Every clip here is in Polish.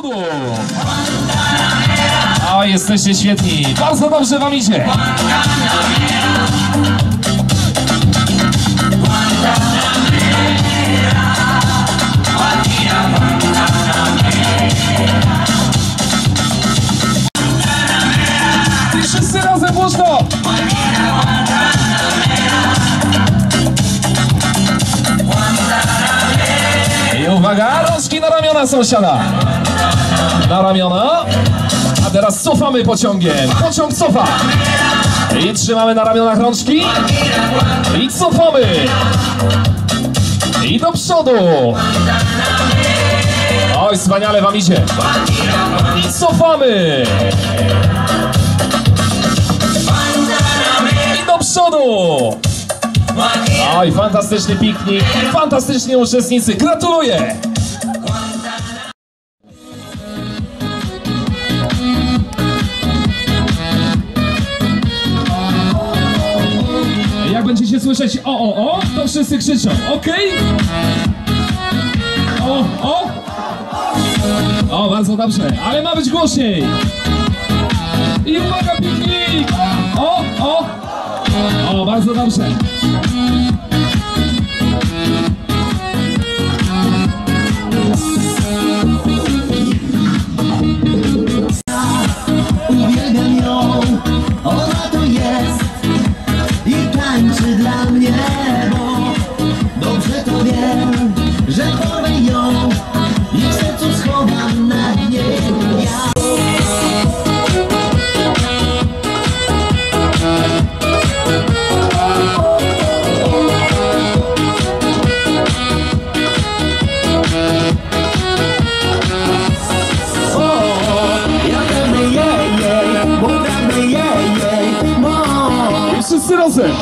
przodu! O, jesteście świetni. Bardzo dobrze wam idzie. I wszyscy razem głośno! I uwaga, rączki na ramiona sąsiada. Na ramiona. A teraz cofamy pociągiem. Pociąg cofa. I trzymamy na ramionach rączki. I cofamy. I do przodu. Oj, wspaniale wam idzie. I cofamy. I do przodu. Oj, fantastyczny piknik. Fantastyczni uczestnicy. Gratuluję. Słyszeć o, o, o, to wszyscy krzyczą, ok? O, o! O, bardzo dobrze, ale ma być głośniej! I uwaga, piknik! O, o! O, bardzo dobrze.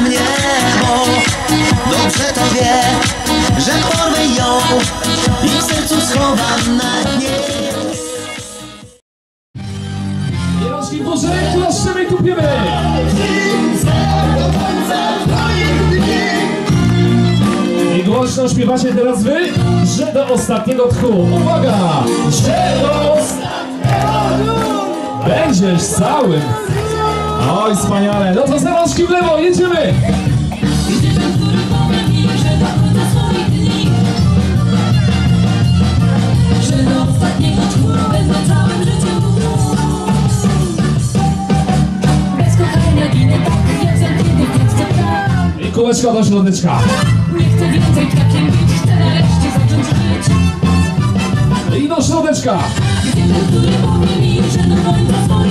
mnie, klaszczymy i tupiemy. I głośno śpiewacie teraz wy, że do ostatniego tchu. Uwaga! Że do ostatniego tchu. Będziesz całym. Oj, wspaniale. No to za w lewo, jedziemy. Kółeczko do środeczka. Nie chcę więcej takim być, chcę nareszcie zacząć żyć I do środeczka. Gdybym który pomylił, że do końca swoich